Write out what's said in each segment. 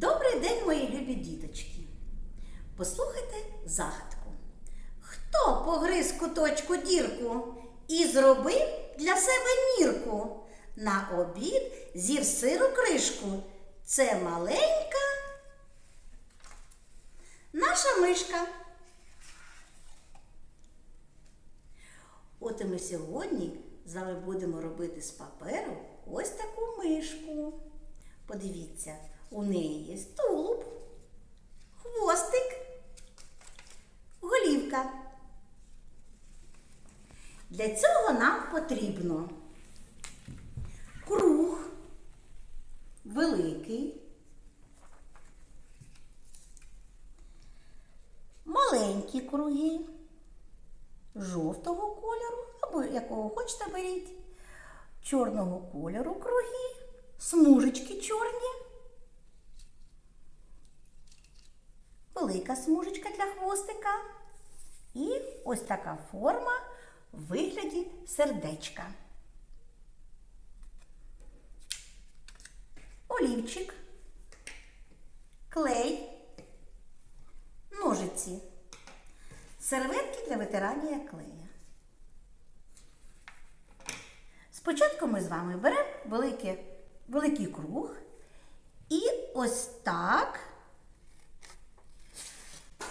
Добрий день, мої любі діточки. Послухайте загадку. Хто погриз куточку дірку і зробив для себе нірку? На обід з'їв сиру кришку. Це маленька наша мишка. От і ми сьогодні з вами будемо робити з паперу ось таку мишку. Подивіться, у неї є тулуб, хвостик, голівка. Для цього нам потрібно круг великий, маленькі круги жовтого кольору, або якого хочете беріть, чорного кольору круги, смужечки чорні, велика смужечка для хвостика і ось така форма в вигляді сердечка. Олівчик, клей, ножиці. Серветки для витирання клея. Спочатку ми з вами беремо великий, великий круг і ось так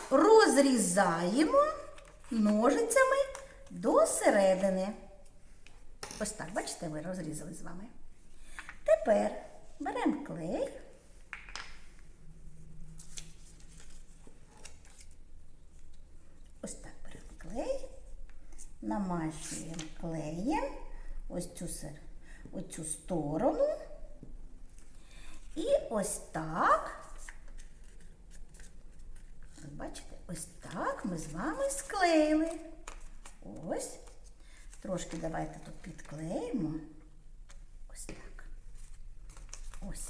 розрізаємо ножицями до середини. Ось так, бачите, ми розрізали з вами. Тепер беремо клей. Ось так беремо клей, намащуємо клеєм ось цю, сер- ось цю сторону. І ось так. Бачите, ось так ми з вами склеїли. Ось. Трошки давайте тут підклеїмо. Ось так. Ось.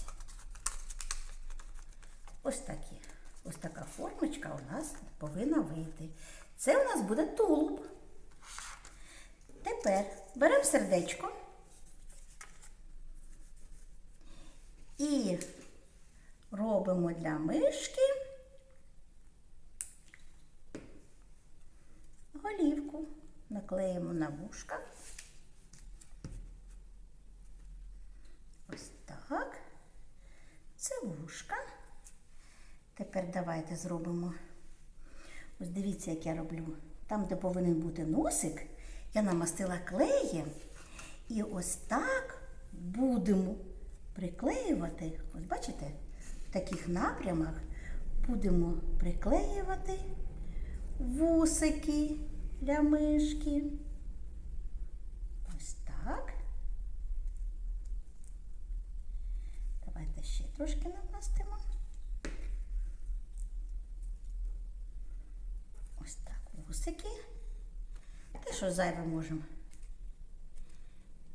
Ось такі. Ось така формочка у нас повинна вийти. Це у нас буде тулуб. Тепер беремо сердечко і робимо для мишки голівку. Наклеїмо на вушка. Ось так. Це вушка. Тепер давайте зробимо. Ось дивіться, як я роблю. Там, де повинен бути носик, я намастила клеєм. І ось так будемо приклеювати. Ось бачите, в таких напрямах будемо приклеювати вусики для мишки. Ось так. Давайте ще трошки намастимо. Ось так, вусики. Те, що зайве можемо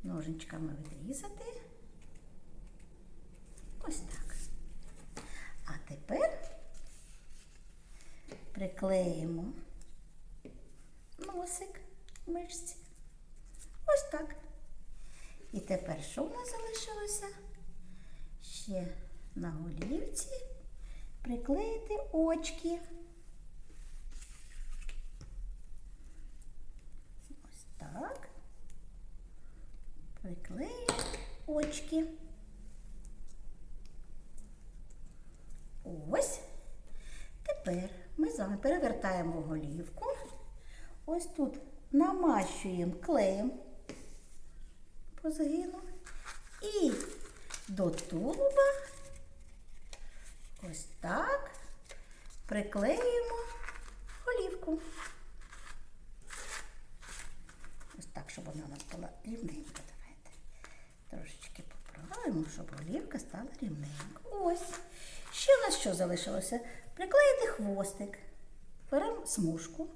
ножичками відрізати. Ось так. А тепер приклеїмо мишці. Ось так. І тепер що в нас залишилося? Ще на голівці приклеїти очки. Ось так. Приклеїмо очки. Ось. Тепер ми з вами перевертаємо голівку. Ось тут намащуємо клеєм по згину. І до тулуба ось так приклеїмо голівку. Ось так, щоб вона у нас була рівненька. Давайте трошечки поправимо, щоб голівка стала рівненька. Ось. Ще у нас що залишилося? Приклеїти хвостик. Беремо смужку.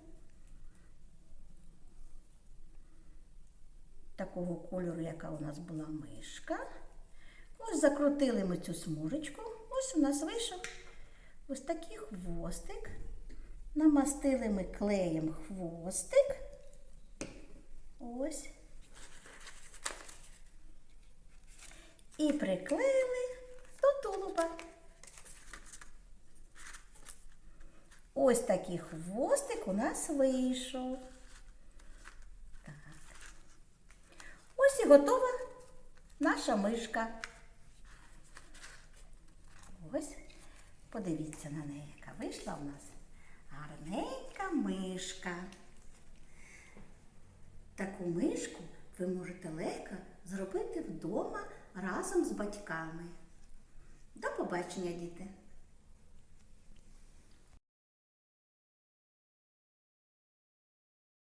Такого кольору, яка у нас була мишка. Ось закрутили ми цю смужечку. Ось у нас вийшов ось такий хвостик. Намастили ми клеєм хвостик. Ось. І приклеїли до тулуба. ось такий хвостик у нас вийшов. Ось і готова наша мишка. Ось, подивіться на неї, яка вийшла у нас гарненька мишка. Таку мишку ви можете легко зробити вдома разом з батьками. До побачення, діти!